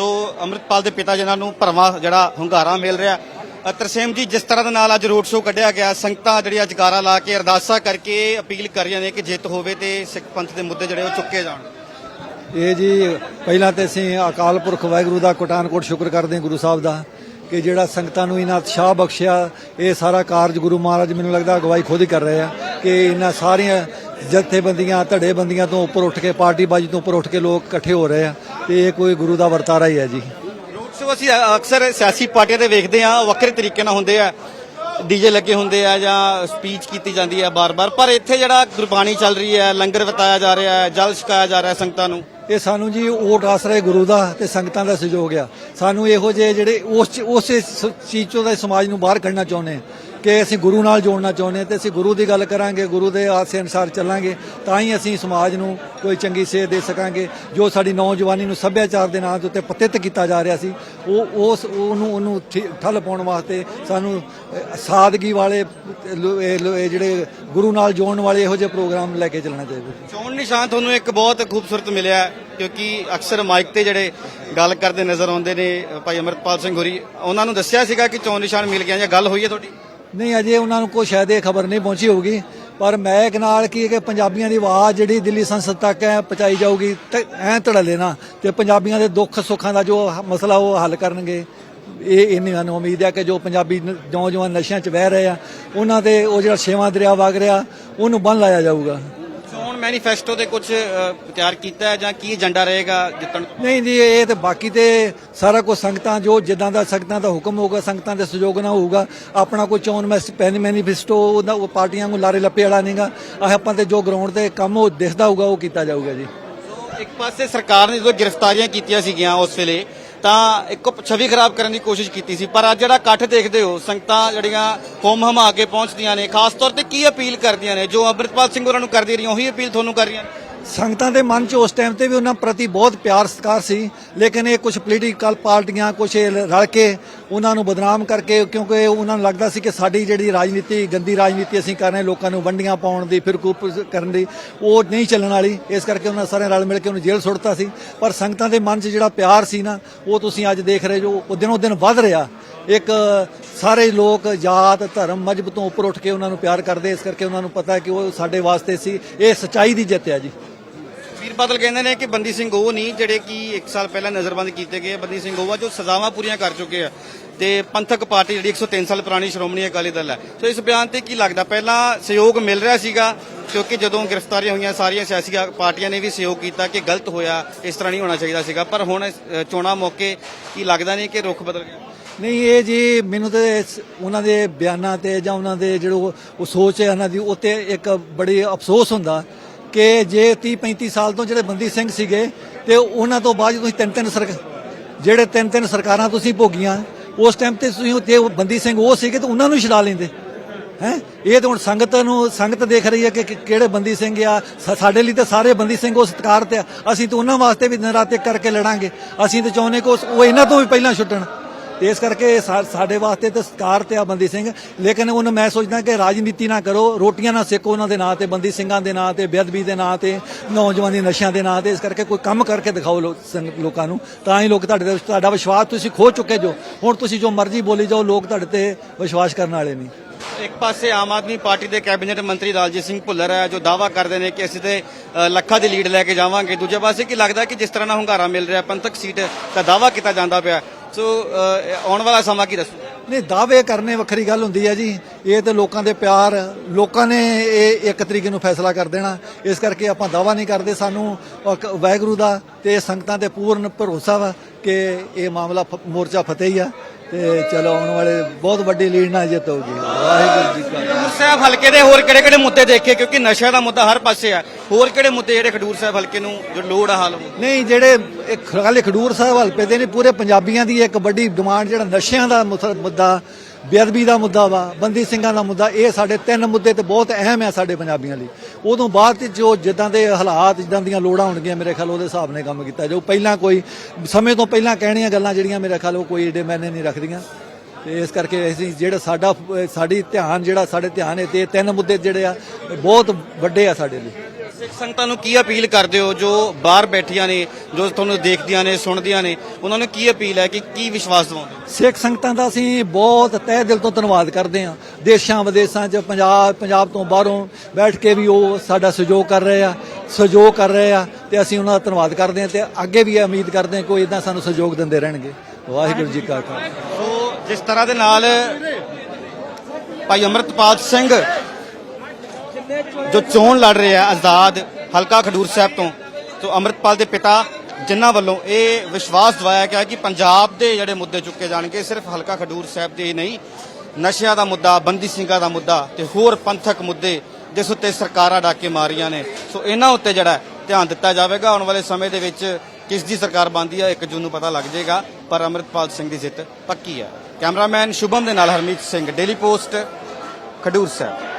ਸੋ ਅੰਮ੍ਰਿਤਪਾਲ ਦੇ ਪਿਤਾ ਜਿਨ੍ਹਾਂ ਨੂੰ ਭਰਵਾਂ ਜਿਹੜਾ ਹੁੰਗਾਰਾ ਮਿਲ ਰਿਹਾ। ਤਰਸੇਮ ਜੀ, ਜਿਸ ਤਰ੍ਹਾਂ ਦੇ ਨਾਲ ਅੱਜ ਰੋਡ ਸ਼ੋਅ ਕੱਢਿਆ ਗਿਆ, ਸੰਗਤਾਂ ਜਿਹੜੀਆਂ ਜਕਾਰਾ ਲਾ ਕੇ ਅਰਦਾਸਾਂ ਕਰਕੇ ਅਪੀਲ ਕਰ ਰਹੀਆਂ ਨੇ ਕਿ ਜਿੱਤ ਹੋਵੇ ਤੇ ਸਿੱਖ ਪੰਥ ਦੇ ਮੁੱਦੇ ਜਿਹੜੇ ਉਹ ਚੁੱਕੇ ਜਾਣ। ਇਹ ਜੀ, ਪਹਿਲਾਂ ਤੇ ਅਸੀਂ ਅਕਾਲ ਪੁਰਖ ਵਾਹਿਗੁਰੂ ਦਾ ਕੋਟਾਨਕੋਟ ਸ਼ੁਕਰ ਕਰਦੇ ਹਾਂ ਗੁਰੂ ਸਾਹਿਬ ਦਾ ਕਿ ਜਿਹੜਾ ਸੰਗਤਾਂ ਨੂੰ ਇਹਨਾਂ ਉਤਸ਼ਾਹ ਬਖਸ਼ਿਆ, ਇਹ ਸਾਰਾ ਕਾਰਜ ਗੁਰੂ ਮਹਾਰਾਜ ਮੈਨੂੰ ਲੱਗਦਾ ਅਗਵਾਈ ਖੁਦ ਹੀ ਕਰ ਰਹੇ ਆ ਕਿ ਇਹਨਾਂ ਸਾਰੀਆਂ ਜਥੇਬੰਦੀਆਂ, ਧੜੇਬੰਦੀਆਂ ਤੋਂ ਉੱਪਰ ਉੱਠ ਕੇ ਪਾਰਟੀ ਬਾਜੀ ਤੋਂ ਉੱਪਰ ਉੱਠ ਕੇ ਲੋਕ ਇਕੱਠੇ ਹੋ ਰਹੇ ਆ। ਤੇ ਇਹ ਕੋਈ ਗੁਰੂ ਦਾ ਵਰਤਾਰਾ ਹੀ ਹੈ ਜੀ। ਰੋਡ ਸ਼ੋਅ ਅਸੀਂ ਅਕਸਰ ਸਿਆਸੀ ਪਾਰਟੀਆਂ ਦੇ ਵੇਖਦੇ ਆ ਵੱਖਰੇ ਤਰੀਕੇ ਨਾਲ ਹੁੰਦੇ ਆ। ਡੀਜੇ ਲੱਗੇ ਹੁੰਦੇ ਆ ਜਾਂ ਸਪੀਚ ਕੀਤੀ ਜਾਂਦੀ ਹੈ ਬਾਰ-ਬਾਰ ਪਰ ਇੱਥੇ ਜਿਹੜਾ ਗੁਰਬਾਣੀ ਚੱਲ ਰਹੀ ਹੈ ਲੰਗਰ ਵਰਤਾਇਆ ਜਾ ਰਿਹਾ ਹੈ ਜਲ ਛਕਾਇਆ ਜਾ ਰਿਹਾ ਸੰਗਤਾਂ ਨੂੰ। ਇਹ ਸਾਨੂੰ ਜੀ ਓਟ ਆਸਰਾ ਗੁਰੂ ਦਾ ਤੇ ਸੰਗਤਾਂ ਦਾ ਸਹਿਯੋਗ ਆ। ਸਾਨੂੰ ਇਹੋ ਜਿਹੇ ਜਿਹੜੇ ਉਸ ਉਸੇ ਸ- ਚੀਜ਼ ਚੋਂ ਦਾ ਸਮਾਜ ਨੂੰ ਬਾਹਰ ਕੱਢਣਾ ਚਾਹੁੰਦੇ ਹਾਂ ਕਿ ਅਸੀਂ ਗੁਰੂ ਨਾਲ ਜੋੜਨਾ ਚਾਹੁੰਦੇ ਹਾਂ ਤੇ ਅਸੀਂ ਗੁਰੂ ਦੀ ਗੱਲ ਕਰਾਂਗੇ, ਗੁਰੂ ਦੇ ਆਸੇ ਅਨੁਸਾਰ ਚੱਲਾਂਗੇ, ਤਾਂ ਹੀ ਅਸੀਂ ਸਮਾਜ ਨੂੰ ਕੋਈ ਚੰਗੀ ਸੇਧ ਦੇ ਸਕਾਂਗੇ। ਜੋ ਸਾਡੀ ਨੌਜਵਾਨੀ ਨੂੰ ਸੱਭਿਆਚਾਰ ਦੇ ਨਾਂ ਦੇ ਉੱਤੇ ਪਤਿਤ ਕੀਤਾ ਜਾ ਰਿਹਾ ਸੀ, ਉਹ, ਉਸ, ਉਹਨੂੰ ਉਹਨੂੰ ਠੀ- ਠੱਲ ਪਾਉਣ ਵਾਸਤੇ ਸਾਨੂੰ ਸਾਦਗੀ ਵਾਲੇ ਜਿਹੜੇ ਗੁਰੂ ਨਾਲ ਜੋੜਨ ਵਾਲੇ ਇਹੋ ਜਿਹੇ ਪ੍ਰੋਗਰਾਮ ਲੈ ਕੇ ਚੱਲਣਾ ਚਾਹੀਦਾ ਚੋਣ ਨਿਸ਼ਾਨ ਤੁਹਾਨੂੰ ਇੱਕ ਬਹੁਤ ਖੂਬਸੂਰਤ ਮਿਲਿਆ, ਕਿਉਂਕਿ ਅਕਸਰ ਮਾਈਕ ਤੇ ਜਿਹੜੇ ਗੱਲ ਕਰਦੇ ਨਜ਼ਰ ਆਉਂਦੇ ਨੇ ਭਾਈ ਅਮਰਪਾਲ ਸਿੰਘ ਹੋਰੀ, ਉਹਨਾਂ ਨੂੰ ਦੱਸਿਆ ਸੀਗਾ ਕਿ ਚੋਣ ਨਿਸ਼ਾਨ ਮਿਲ ਗਿਆ ਜਾਂ ਗੱਲ ਹੋਈ ਹੈ ਤੁਹਾਡੀ? ਨਹੀਂ, ਅਜੇ ਉਹਨਾਂ ਨੂੰ ਕੋਈ ਸ਼ਾਇਦ ਇਹ ਖਬਰ ਨਹੀਂ ਪਹੁੰਚੀ ਹੋਊਗੀ। ਪਰ ਮੈਂ ਇੱਕ ਨਾਲ ਕੀ ਹੈ ਕਿ ਪੰਜਾਬੀਆਂ ਦੀ ਆਵਾਜ਼ ਜਿਹੜੀ ਦਿੱਲੀ ਸੰਸਦ ਤੱਕ ਹੈ, ਪਹੁੰਚਾਈ ਜਾਊਗੀ ਤੇ ਐ ਧੜਲੇ ਨਾ ਤੇ ਪੰਜਾਬੀਆਂ ਦੇ ਦੁੱਖ ਸੁੱਖਾਂ ਦਾ ਜੋ ਮਸਲਾ ਉਹ ਹੱਲ ਕਰਨਗੇ, ਇਹ ਇੰਨੀ ਸਾਨੂੰ ਉਮੀਦ ਹੈ ਕਿ ਜੋ ਪੰਜਾਬੀ ਨ- ਨੌਜਵਾਨ ਨਸ਼ਿਆਂ 'ਚ ਵਹਿ ਰਹੇ ਆ, ਉਹਨਾਂ 'ਤੇ ਉਹ ਜਿਹੜਾ ਛੇਵਾਂ ਦਰਿਆ ਵਗ ਰਿਹਾ, ਉਹਨੂੰ ਬੰਨ ਲਾਇਆ ਜਾਊਗਾ। ਮੈਨੀਫੈਸਟੋ ਤੇ ਕੁਝ ਤਿਆਰ ਕੀਤਾ ਹੈ ਜਾਂ ਕੀ ਏਜੰਡਾ ਰਹੇਗਾ ਜਿੱਤਣ? ਨਹੀਂ ਜੀ ਇਹ ਤੇ ਬਾਕੀ ਤੇ ਸਾਰਾ ਕੁਝ ਸੰਗਤਾਂ ਜੋ ਜਿੱਦਾਂ ਦਾ ਸੰਗਤਾਂ ਦਾ ਹੁਕਮ ਹੋਊਗਾ ਸੰਗਤਾਂ ਦੇ ਸਹਿਯੋਗ ਨਾਲ ਹੋਊਗਾ ਆਪਣਾ ਕੋਈ ਚੋਣ ਮੈਨੀਫੈਸਟੋ ਉਹਦਾ ਉਹ ਪਾਰਟੀਆਂ ਨੂੰ ਲਾਰੇ ਲੱਪੇ ਵਾਲਾ ਨਹੀਂਗਾ ਆਹ ਆਪਾਂ ਤੇ ਜੋ ਗਰਾਊਂਡ ਤੇ ਕੰਮ ਉਹ ਦਿਖਦਾ ਹੋਊਗਾ ਉਹ ਕੀਤਾ ਜਾਊਗਾ ਜੀ। ਇੱਕ ਪਾਸੇ ਸਰਕਾਰ ਨੇ ਜਦੋਂ ਗ੍ਰਿਫਤਾਰੀਆਂ ਕੀਤੀਆਂ ਸੀਗੀਆਂ ਉਸ ਵੇਲੇ ਤਾਂ ਇੱਕ ਛਵੀ ਖਰਾਬ ਕਰਨ ਦੀ ਕੋਸ਼ਿਸ਼ ਕੀਤੀ ਸੀ, ਪਰ ਅੱਜ ਜਿਹੜਾ ਇਕੱਠ ਦੇਖਦੇ ਹੋ, ਸੰਗਤਾਂ ਜਿਹੜੀਆਂ ਹੋਮ ਹਮਾ ਕੇ ਪਹੁੰਚਦੀਆਂ ਨੇ, ਖਾਸ ਤੌਰ ਤੇ ਕੀ ਅਪੀਲ ਕਰਦੀਆਂ ਨੇ, ਜੋ ਅੰਮ੍ਰਿਤਪਾਲ ਸਿੰਘ ਹੋਰਾਂ ਨੂੰ ਕਰਦੀ ਰਹੀਆਂ, ਉਹੀ ਅਪੀਲ ਤੁਹਾਨੂੰ ਕਰ ਰਹੀਆਂ ਨੇ? ਸੰਗਤਾਂ ਦੇ ਮਨ 'ਚ ਉਸ ਟਾਈਮ ਤੇ ਵੀ ਉਹਨਾਂ ਪ੍ਰਤੀ ਬਹੁਤ ਪਿਆਰ, ਸਤਿਕਾਰ ਸੀ। ਲੇਕਿਨ ਇਹ ਕੁਝ ਪੋਲੀਟੀਕਲ ਪਾਰਟੀਆਂ ਕੁਝ ਰਲ ਕੇ ਉਹਨਾਂ ਨੂੰ ਬਦਨਾਮ ਕਰਕੇ, ਕਿਉਂਕਿ ਉਹਨਾਂ ਨੂੰ ਲੱਗਦਾ ਸੀ ਕਿ ਸਾਡੀ ਜਿਹੜੀ ਰਾਜਨੀਤੀ, ਗੰਦੀ ਰਾਜਨੀਤੀ ਅਸੀਂ ਕਰ ਰਹੇ ਲੋਕਾਂ ਨੂੰ ਵੰਡੀਆਂ ਪਾਉਣ ਦੀ, ਫਿਰ ਕੂਪ ਕਰਨ ਦੀ, ਉਹ ਨਹੀਂ ਚੱਲਣ ਵਾਲੀ। ਇਸ ਕਰਕੇ ਉਹਨਾਂ ਸਾਰੇ ਰਲ ਮਿਲ ਕੇ ਉਹਨੂੰ ਜੇਲ੍ਹ ਸੁੱਟਤਾ ਸੀ। ਪਰ ਸੰਗਤਾਂ ਦੇ ਮਨ 'ਚ ਜਿਹੜਾ ਪਿਆਰ ਸੀ ਨਾ, ਉਹ ਤੁਸੀਂ ਅੱਜ ਦੇਖ ਰਹੇ ਜੋ, ਉਹ ਦਿਨੋਂ ਦਿਨ ਵੱਧ ਰਿਹਾ। ਇੱਕ ਸਾਰੇ ਲੋਕ ਜਾਤ, ਧਰਮ ਮਜਬ ਤੋਂ ਉੱਪਰ ਉੱਠ ਕੇ ਉਹਨਾਂ ਨੂੰ ਪਿਆਰ ਕਰਦੇ, ਇਸ ਕਰਕੇ ਉਹਨਾਂ ਨੂੰ ਪਤਾ ਕਿ ਉਹ ਸਾਡੇ ਵਾਸਤੇ ਸੀ। ਇਹ ਸਚਾਈ ਦੀ ਜਿੱਤ ਹੈ ਜੀ। ਬਾਦਲ ਕਹਿੰਦੇ ਨੇ ਕਿ ਬੰਦੀ ਸਿੰਘ ਉਹ ਨਹੀਂ, ਜਿਹੜੇ ਕਿ 1 ਸਾਲ ਪਹਿਲਾਂ ਨਜ਼ਰਬੰਦ ਕੀਤੇ ਗਏ ਬੰਦੀ ਸਿੰਘ ਉਹ ਆ ਜੋ ਸਜ਼ਾਵਾਂ ਪੂਰੀਆਂ ਕਰ ਚੁੱਕੇ ਆ ਤੇ ਪੰਥਕ ਪਾਰਟੀ ਜਿਹੜੀ 103 ਸਾਲ ਪੁਰਾਣੀ ਸ਼੍ਰੋਮਣੀ ਅਕਾਲੀ ਦਲ ਹੈ। ਸੋ ਇਸ ਬਿਆਨ ਤੇ ਕੀ ਲੱਗਦਾ? ਪਹਿਲਾਂ ਸਹਿਯੋਗ ਮਿਲ ਰਿਹਾ ਸੀਗਾ, ਕਿਉਂਕਿ ਜਦੋਂ ਗ੍ਰਿਫਤਾਰੀਆਂ ਹੋਈਆਂ, ਸਾਰੀਆਂ ਸਿਆਸੀ ਪਾਰਟੀਆਂ ਨੇ ਵੀ ਸਹਿਯੋਗ ਕੀਤਾ ਕਿ ਗਲਤ ਹੋਇਆ, ਇਸ ਤਰ੍ਹਾਂ ਨਹੀਂ ਹੋਣਾ ਚਾਹੀਦਾ ਸੀਗਾ। ਪਰ ਹੁਣ ਚੋਣਾਂ ਮੌਕੇ ਕੀ ਲੱਗਦਾ ਨਹੀਂ ਕਿ ਰੁਖ ਬਦਲ ਗਿਆ? ਨਹੀਂ, ਇਹ ਜੀ ਮੈਨੂੰ ਤੇ ਉਹਨਾਂ ਦੇ ਬਿਆਨਾਂ ਤੇ ਜਾਂ ਉਹਨਾਂ ਦੇ ਜਿਹੜੇ ਉਹ ਸੋਚ ਹੈ, ਉਹਨਾਂ ਦੀ ਉੱਤੇ ਇੱਕ ਬੜੀ ਅਫਸੋਸ ਹੁੰਦਾ। ਕਿ ਜੇ 30 35 ਸਾਲ ਤੋਂ ਜਿਹੜੇ ਬੰਦੀ ਸਿੰਘ ਸੀਗੇ ਤੇ ਉਹਨਾਂ ਤੋਂ ਬਾਅਦ ਤੁਸੀਂ ਤਿੰਨ ਤਿੰਨ ਸਰਕਾਰ ਜਿਹੜੇ ਤਿੰਨ ਤਿੰਨ ਸਰਕਾਰਾਂ ਤੁਸੀਂ ਭੋਗੀਆਂ, ਉਸ ਟਾਈਮ ਤੇ ਤੁਸੀਂ ਉਹ- ਜੇ ਬੰਦੀ ਸਿੰਘ ਉਹ ਸੀਗੇ ਤਾਂ ਉਹਨਾਂ ਨੂੰ ਹੀ ਛਡਾ ਲੈਂਦੇ। ਹੈ? ਇਹ ਤਾਂ ਹੁਣ ਸੰਗਤ ਨੂੰ, ਸੰਗਤ ਦੇਖ ਰਹੀ ਹੈ ਕਿ ਕਿਹੜੇ ਬੰਦੀ ਸਿੰਘ ਆ ਸਾਡੇ ਲਈ ਤਾਂ ਸਾਰੇ ਬੰਦੀ ਸਿੰਘ ਉਹ ਸਤਿਕਾਰ ਤੇ ਆ। ਅਸੀਂ ਤਾਂ ਉਹਨਾਂ ਵਾਸਤੇ ਵੀ ਦਿਨ ਰਾਤ ਇੱਕ ਕਰਕੇ ਲੜਾਂਗੇ। ਅਸੀਂ ਤਾਂ ਚਾਹੁੰਦੇ ਕਿ ਉਸ- ਉਹ ਇਹਨਾਂ ਤੋਂ ਵੀ ਪਹਿਲਾਂ ਛੁੱਟਣ। ਇਸ ਕਰਕੇ ਸਾ- ਸਾਡੇ ਵਾਸਤੇ ਤਾਂ ਸਤਿਕਾਰ ਤੇ ਆ ਬੰਦੀ ਸਿੰਘ। ਲੇਕਿਨ ਉਹਨੂੰ ਮੈਂ ਸੋਚਦਾ ਕਿ ਰਾਜਨੀਤੀ ਨਾ ਕਰੋ ਰੋਟੀਆਂ ਨਾ ਸੇਕੋ ਉਹਨਾਂ ਦੇ ਨਾਂ ਤੇ ਬੰਦੀ ਸਿੰਘਾਂ ਦੇ ਨਾਂ ਤੇ ਬੇਅਦਬੀ ਦੇ ਨਾਂ ਤੇ ਨੌਜਵਾਨੀ ਨਸ਼ਿਆਂ ਦੇ ਨਾਂ ਤੇ ਇਸ ਕਰਕੇ ਕੋਈ ਕੰਮ ਕਰਕੇ ਦਿਖਾਓ ਲੋ- ਸੰਗ- ਲੋਕਾਂ ਨੂੰ। ਤਾਂ ਹੀ ਲੋਕ ਤੁਹਾਡੇ ਤੇ ਤੁਹਾਡਾ ਵਿਸ਼ਵਾਸ ਤੁਸੀਂ ਖੋ ਚੁੱਕੇ ਜੋ। ਹੁਣ ਤੁਸੀਂ ਜੋ ਮਰਜ਼ੀ ਬੋਲੀ ਜਾਓ ਲੋਕ ਤੁਹਾਡੇ ਤੇ ਵਿਸ਼ਵਾਸ ਕਰਨ ਵਾਲੇ ਨਹੀਂ ਇੱਕ ਪਾਸੇ ਆਮ ਆਦਮੀ ਪਾਰਟੀ ਦੇ ਕੈਬਨਿਟ ਮੰਤਰੀ ਲਾਲਜੀਤ ਸਿੰਘ ਭੁੱਲਰ ਹੈ ਜੋ ਦਾਵਾ ਕਰਦੇ ਨੇ ਕਿ ਅਸੀਂ ਤੇ ਅ, ਲੱਖਾਂ ਦੀ ਲੀਡ ਲੈ ਕੇ ਜਾਵਾਂਗੇ। ਦੂਜੇ ਪਾਸੇ ਕੀ ਲੱਗਦਾ ਕਿ ਜਿਸ ਤਰ੍ਹਾਂ ਨਾਲ ਹੁੰਗਾਰਾ ਮਿਲ ਰਿਹਾ ਪੰਥਕ ਸੀਟ ਦਾ ਦਾਵਾ ਕੀਤਾ ਜਾਂਦਾ ਪਿਆ। ਸੋ ਅ, ਆਉਣ ਵਾਲਾ ਸਮਾਂ ਕੀ ਦੱਸੂ? ਨਹੀਂ ਦਾਅਵੇ ਕਰਨੇ ਵੱਖਰੀ ਗੱਲ ਹੁੰਦੀ ਹੈ ਜੀ। ਇਹ ਤੇ ਲੋਕਾਂ ਦੇ ਪਿਆਰ ਲੋਕਾਂ ਨੇ ਇਹ ਇੱਕ ਤਰੀਕੇ ਨੂੰ ਫੈਸਲਾ ਕਰ ਦੇਣਾ। ਇਸ ਕਰਕੇ ਆਪਾਂ ਦਾਅਵਾ ਨਹੀਂ ਕਰਦੇ। ਸਾਨੂੰ ਵਾਹਿਗੁਰੂ ਦਾ ਤੇ ਸੰਗਤਾਂ ਤੇ ਪੂਰਨ ਭਰੋਸਾ ਵਾ ਕਿ ਇਹ ਮਾਮਲਾ ਮੋਰਚਾ ਫਤਿਹ ਹੀ ਆ ਤੇ ਚਲੋ ਆਉਣ ਵਾਲੇ ਬਹੁਤ ਵੱਡੀ ਲੀਡ ਨਾਲ ਜਿੱਤ ਹੋਊਗੀ। ਵਾਹਿਗੁਰੂ ਜੀ ਕਾ ਖਾਲਸਾ। ਖਡੂਰ ਸਾਹਿਬ ਹਲਕੇ ਦੇ ਹੋਰ ਕਿਹੜੇ ਕਿਹੜੇ ਮੁੱਦੇ ਦੇਖੇ? ਕਿਉਂਕਿ ਨਸ਼ਾ ਦਾ ਮੁੱਦਾ ਹਰ ਪਾਸੇ ਆ। ਹੋਰ ਕਿਹੜੇ ਮੁੱਦੇ ਜਿਹੜੇ ਖਡੂਰ ਸਾਹਿਬ ਹਲਕੇ ਨੂੰ ਜੋ ਲੋੜ ਆ ਹਾਲ ਨਹੀਂ ਜਿਹੜੇ ਖਾਲੀ ਖਡੂਰ ਸਾਹਿਬ ਹਲਪੇ ਦੇ ਨੇ ਪੂਰੇ ਪੰਜਾਬੀਆਂ ਦੀ ਇੱਕ ਵੱਡੀ ਡਿਮਾਂਡ ਜਿਹੜਾ ਨਸ਼ਿਆਂ ਦਾ ਮੁੱਦਾ ਬੇਅਦਬੀ ਦਾ ਮੁੱਦਾ ਵਾ, ਬੰਦੀ ਸਿੰਘਾਂ ਦਾ ਮੁੱਦਾ, ਇਹ ਸਾਡੇ ਤਿੰਨ ਮੁੱਦੇ ਤੇ ਬਹੁਤ ਅਹਿਮ ਆ ਸਾਡੇ ਪੰਜਾਬੀਆਂ ਲਈ। ਉਦੋਂ ਬਾਅਦ ਤੇ ਜੋ ਜਿੱਦਾਂ ਦੇ ਹਾਲਾਤ, ਜਿੱਦਾਂ ਦੀਆਂ ਲੋੜਾਂ ਹੋਣਗੀਆਂ, ਮੇਰੇ ਖਿਆਲ ਉਹਦੇ ਹਿਸਾਬ ਨਾਲ ਕੰਮ ਕੀਤਾ ਜੋ ਪਹਿਲਾਂ ਕੋਈ, ਸਮੇਂ ਤੋਂ ਪਹਿਲਾਂ ਕਹਿਣੀਆਂ ਗੱਲਾਂ ਜਿਹੜੀਆਂ ਮੇਰੇ ਖਿਆਲ ਉਹ ਕੋਈ ਏਡੇ ਮੈਨੇ ਨਹੀਂ ਰੱਖਦੀਆਂ। ਤੇ ਇਸ ਕਰਕੇ ਅਸੀਂ ਜਿਹੜਾ ਸਾਡਾ, ਸਾਡੀ ਧਿਆਨ, ਜਿਹੜਾ ਸਾਡੇ ਧਿਆਨ ਹੈ ਤੇ ਇਹ ਤਿੰਨ ਮੁੱਦੇ ਜਿਹੜੇ ਆ, ਬਹੁਤ ਵੱਡੇ ਆ ਸਾਡੇ ਲਈ। ਸਿੱਖ ਸੰਗਤਾਂ ਨੂੰ ਕੀ ਅਪੀਲ ਕਰਦੇ ਹੋ? ਜੋ ਬਾਹਰ ਬੈਠੀਆਂ ਨੇ ਜੋ ਤੁਹਾਨੂੰ ਦੇਖਦੀਆਂ ਨੇ ਸੁਣਦੀਆਂ ਨੇ ਉਹਨਾਂ ਨੂੰ ਕੀ ਅਪੀਲ ਹੈ ਕਿ ਕੀ ਵਿਸ਼ਵਾਸ ਦਿਵਾਉਂਦੇ? ਸਿੱਖ ਸੰਗਤਾਂ ਦਾ ਅਸੀਂ ਬਹੁਤ ਤਹਿ ਦਿਲ ਤੋਂ ਧੰਨਵਾਦ ਕਰਦੇ ਹਾਂ। ਦੇਸ਼ਾਂ ਵਿਦੇਸ਼ਾਂ 'ਚ ਪੰਜਾਬ ਪੰਜਾਬ ਤੋਂ ਬਾਹਰੋਂ ਬੈਠ ਕੇ ਵੀ ਉਹ ਸਾਡਾ ਸਹਿਯੋਗ ਕਰ ਰਹੇ ਆ ਸਹਿਯੋਗ ਕਰ ਰਹੇ ਆ ਤੇ ਅਸੀਂ ਉਹਨਾਂ ਦਾ ਧੰਨਵਾਦ ਕਰਦੇ ਹਾਂ ਤੇ ਅੱਗੇ ਵੀ ਉਮੀਦ ਕਰਦੇ ਹਾਂ ਕੋਈ ਇਦਾਂ ਸਾਨੂੰ ਸਹਿਯੋਗ ਦਿੰਦੇ ਰਹਿਣਗੇ। ਵਾਹਿਗੁਰੂ ਜੀ ਕਾ ਖਾਲਸਾ। ਸੋ ਜਿਸ ਤਰ੍ਹਾਂ ਦੇ ਨਾਲ ਭਾਈ ਅਮਰਤਪਾਲ ਸਿੰਘ ਜੋ ਚੋਣ ਲੜ ਰਹੇ ਆ ਆਜ਼ਾਦ ਹਲਕਾ ਖਡੂਰ ਸਾਹਿਬ ਤੋਂ ਤੋਂ ਅਮਰਤਪਾਲ ਦੇ ਪਿਤਾ ਜਿਨ੍ਹਾਂ ਵੱਲੋਂ ਇਹ ਵਿਸ਼ਵਾਸ ਦਵਾਇਆ ਗਿਆ ਕਿ ਪੰਜਾਬ ਦੇ ਜਿਹੜੇ ਮੁੱਦੇ ਚੁੱਕੇ ਜਾਣਗੇ, ਸਿਰਫ ਹਲਕਾ ਖਡੂਰ ਸਾਹਿਬ ਦੇ ਹੀ ਨਹੀਂ, ਨਸ਼ਿਆਂ ਦਾ ਮੁੱਦਾ, ਬੰਦੀ ਸਿੰਘਾਂ ਦਾ ਮੁੱਦਾ ਤੇ ਹੋਰ ਪੰਥਕ ਮੁੱਦੇ ਜਿਸ ਉੱਤੇ ਸਰਕਾਰਾਂ ਡਾਕੇ ਮਾਰੀਆਂ ਨੇ। ਸੋ ਇਹਨਾਂ ਉੱਤੇ ਜਿਹੜਾ ਧਿਆਨ ਦਿੱਤਾ ਜਾਵੇਗਾ। ਆਉਣ ਵਾਲੇ ਸਮੇਂ ਦੇ ਵਿੱਚ ਕਿਸ ਦੀ ਸਰਕਾਰ ਬਣਦੀ ਹੈ 1 ਜੂਨ ਨੂੰ ਪਤਾ ਲੱਗ ਜਾਏਗਾ। ਪਰ ਅਮਰਤਪਾਲ ਸਿੰਘ ਦੀ ਜਿੱਤ ਪੱਕੀ ਹੈ ਕੈਮਰਾਮੈਨ ਸ਼ੁਭਮ ਦੇ ਨਾਲ ਹਰਮੀਤ ਸਿੰਘ, ਡੇਲੀ ਪੋਸਟ ਖਡੂਰ ਸਾਹਿਬ।